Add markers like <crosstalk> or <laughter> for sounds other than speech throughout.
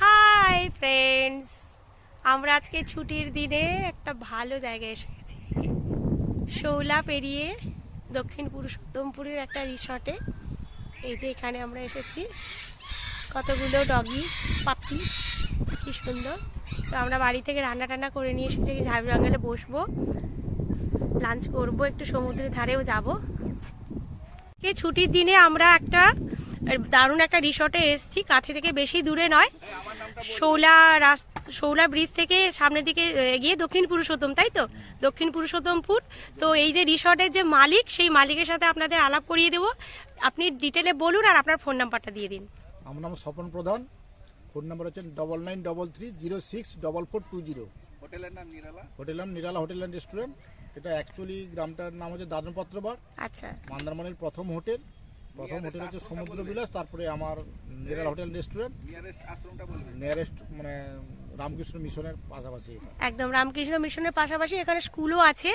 Hi friends আমরা আজকে ছুটির দিনে একটা ভালো জায়গায় এসে গেছি শৌলা পেরিয়ে দক্ষিণ পুরুষোত্তমপুরের একটা রিসর্টে এই যে এখানে আমরা এসেছি। কতগুলো ডগি পাপি কি সুন্দর। তো আমরা বাড়ি থেকে রান্না টান্না করে নিয়ে এসেছি। ঝাড় জঙ্গলে বসবো। লাঞ্চ করব, একটু সমুদ্রের ধারেও যাব। ছুটির দিনে আমরা একটা দারুণ একটা রিসর্টে এসেছি কাছে থেকে বেশি দূরে নয়। শৌলা রাস্তা শৌলা ব্রিজ থেকে সামনের দিকে এগিয়ে দক্ষিণ পুরুষোত্তম তাই তো? দক্ষিণ পুরুষোত্তমপুর। তো এই যে রিসর্টের যে মালিক সেই মালিকের সাথে আপনাদের আলাপ করিয়ে দেবো। আপনি ডিটেলে বলুন আর আপনার ফোন নাম্বারটা দিয়ে দিন। আমার নাম স্বপন প্রধান। ফোন নাম্বার হচ্ছে double nine double three zero six double four two zero হোটেলের নাম নিরালা। হোটেল নাম নিরালা হোটেল অ্যান্ড রেস্টুরেন্ট এটা অ্যাকচুয়ালি গ্রামটার নাম হচ্ছে দাদনপত্রবার আচ্ছা। মান্দারমানির প্রথম হোটেল। প্রথম হোটেল হচ্ছে সমুদ্র বিলাস তারপরে আমার নিরালা হোটেল রেস্টুরেন্ট নিয়ারেস্ট আশ্রমটা বলবেন। নিয়ারেস্ট মানে রামকৃষ্ণ মিশনের পাশাপাশি এটা। একদম রামকৃষ্ণ মিশনের পাশাপাশি এখানে স্কুলও আছে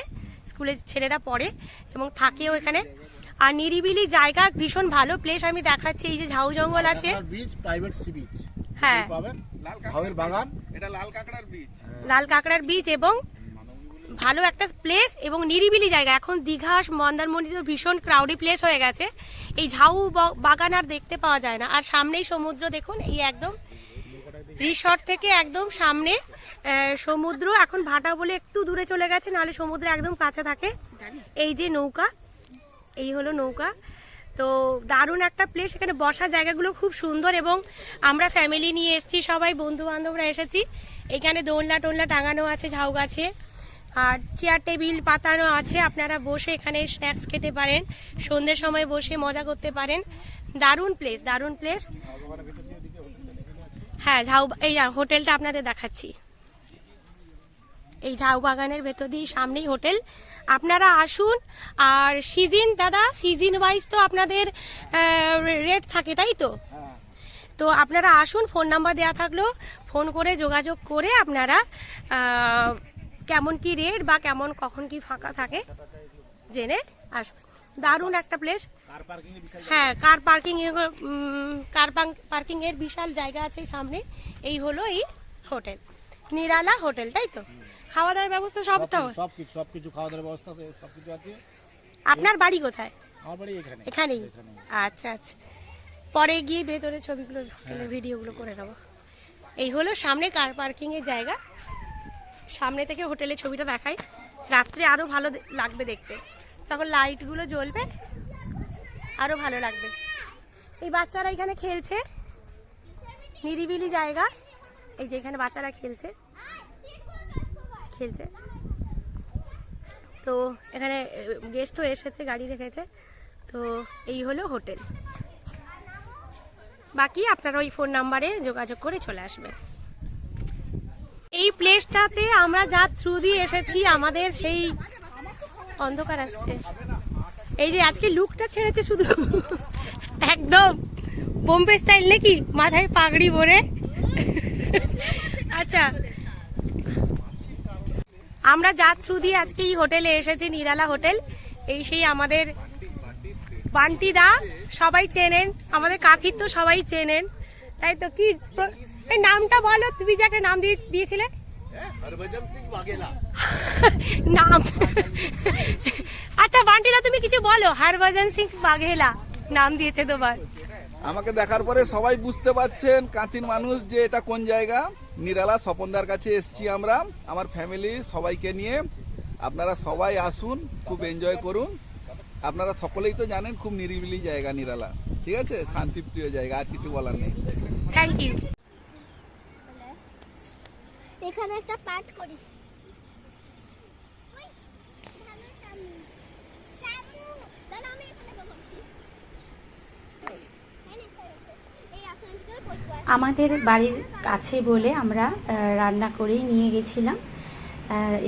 স্কুলে ছেলেরা পড়ে এবং থাকেও এখানে। আর নিরিবিলি জায়গা ভীষণ ভালো প্লেস আমি দেখাচ্ছি এই যে ঝাউ জঙ্গল আছে। বিচ প্রাইভেট সি বিচ হ্যাঁ। পাবেন লাল ঝাউয়ের বাগান। এটা লাল কাঁকড়ার বীজ লাল কাঁকড়ার বীজ এবং ভালো একটা প্লেস এবং নিরিবিলি জায়গা। এখন দীঘা মন্দারমণি তো ভীষণ ক্রাউডি প্লেস হয়ে গেছে। এই ঝাউ বাগান আর দেখতে পাওয়া যায় না। আর সামনেই সমুদ্র দেখুন, এই একদম রিসর্ট থেকে একদম সামনে সমুদ্র। এখন ভাটা বলে একটু দূরে চলে গেছে, নাহলে সমুদ্র একদম কাছে থাকে। এই যে নৌকা, এই হলো নৌকা। তো দারুণ একটা প্লেস এখানে বসার জায়গাগুলো খুব সুন্দর এবং আমরা ফ্যামিলি নিয়ে এসেছি, সবাই বন্ধু বান্ধবরা এসেছি। এখানে দোলনা টোলনা টাঙানো আছে ঝাউ গাছে। আর চেয়ার টেবিল পাতানো আছে, আপনারা বসে এখানে স্ন্যাক্স খেতে পারেন, সন্ধ্যের সময় বসে মজা করতে পারেন। দারুণ প্লেস দারুণ প্লেস হ্যাঁ ঝাউ, এই হোটেলটা আপনাদের দেখাচ্ছি। এই ঝাউ বাগানের ভেতর দিয়ে সামনেই হোটেল। আপনারা আসুন, আর সিজন, দাদা, সিজন ওয়াইজ তো আপনাদের রেট থাকে, তাই তো? তো আপনারা আসুন ফোন নাম্বার দেওয়া থাকল ফোন করে যোগাযোগ করে আপনারা কেমন কি রেট বা কেমন কখন কি ফাঁকা থাকে জেনে আসবেন দারুণ একটা প্লেস হ্যাঁ কার পার্কিং কার পার্কিং এর বিশাল জায়গা আছে সামনে। এই হলো এই হোটেল নিরালা হোটেল তাই তো? খাওয়া দাওয়ার ব্যবস্থা সব তো? সব কিছু সব কিছু খাওয়া দাওয়ার ব্যবস্থা আছে সব কিছু আছে। আপনার বাড়ি কোথায়? আমার বাড়ি এখানে। এখানেই? আচ্ছা আচ্ছা। পরে গিয়ে ভেতরে ছবিগুলো ভিডিওগুলো করে নেব। এই হলো সামনে কার পার্কিং এর জায়গা। সামনে থেকে হোটেলের ছবিটা দেখাই। রাত্রে আরও ভালো লাগবে দেখতে। তখন লাইটগুলো জ্বলবে, আরও ভালো লাগবে। এই বাচ্চারা এখানে খেলছে। নিরিবিলি জায়গা। এই যে এখানে বাচ্চারা খেলছে। খেলছে। তো এখানে গেস্টও এসেছে, গাড়ি রেখেছে। তো এই হলো হোটেল। বাকি আপনারা ওই ফোন নাম্বারে যোগাযোগ করে চলে আসবেন। এই প্লেসটাতে আমরা যা থ্রু দিয়ে এসেছি, আমাদের সেই অন্ধকার আসছে। এই যে আজকে লুকটা ছেড়েছে শুধু। একদম। বোম্বে স্টাইল নাকি? মাথায় পাগড়ি ভরে আচ্ছা। আমরা যার থ্রু দিয়ে আজকে এই হোটেলে এসেছি, নিরালা হোটেল এই সেই আমাদের বান্টি দা, সবাই চেনেন। আমাদের কাকির তো সবাই চেনেন। তাই তো? কি এই নামটা বলো তুমি যে একটা নাম দিয়ে দিয়েছিলে। হরভজন সিং বাগেলা। <laughs> নাম। আচ্ছা বান্টি দা তুমি কিছু বলো হরভজন সিং বাঘেলা নাম দিয়েছে তোমার। আমাকে দেখার পরে সবাই বুঝতে পাচ্ছেন কাঁথির মানুষ যে এটা কোন জায়গা। নিরালা স্বপনদার কাছে এসছি আমরা। আমার ফ্যামিলি সবাইকে নিয়ে। আপনারা সবাই আসুন খুব এনজয় করুন। আপনারা সকলেই তো জানেন খুব নিরিবিলি জায়গা নিরালা। ঠিক আছে? শান্তিপ্রিয় জায়গা আর কিছু বলার নেই। থ্যাংক ইউ এখানে একটা পাঠ করি। বসবো আমাদের বাড়ির কাছে বলে আমরা রান্না করেই নিয়ে গেছিলাম।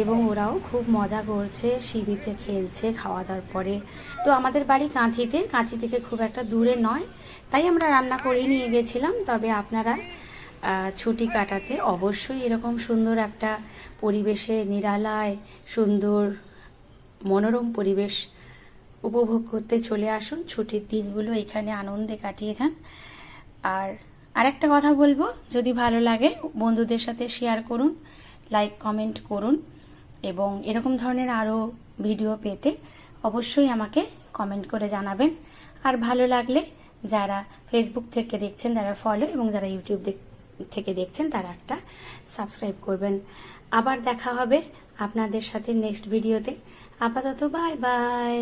এবং ওরাও খুব মজা করছে, সিঁড়িতে খেলছে খাওয়া দাওয়ার পরে। তো আমাদের বাড়ি কাঁথিতে, কাঁথি থেকে খুব একটা দূরে নয়। তাই আমরা রান্না করেই নিয়ে গেছিলাম। তবে আপনারা ছুটি কাটাতে অবশ্যই এরকম সুন্দর একটা পরিবেশে, নিরালায় সুন্দর মনোরম পরিবেশ উপভোগ করতে চলে আসুন। ছুটির দিনগুলো এখানে আনন্দে কাটিয়ে যান। আর আরেকটা কথা বলব, যদি ভালো লাগে বন্ধুদের সাথে শেয়ার করুন লাইক কমেন্ট করুন এবং এরকম ধরনের আরও ভিডিও পেতে অবশ্যই আমাকে কমেন্ট করে জানাবেন। আর ভালো লাগলে যারা ফেসবুক থেকে দেখছেন তারা ফলো এবং যারা ইউটিউব দেখ- থেকে দেখছেন তারা একটা সাবস্ক্রাইব করবেন। আবার দেখা হবে আপনাদের সাথে নেক্সট ভিডিওতে। আপাতত বাই বাই।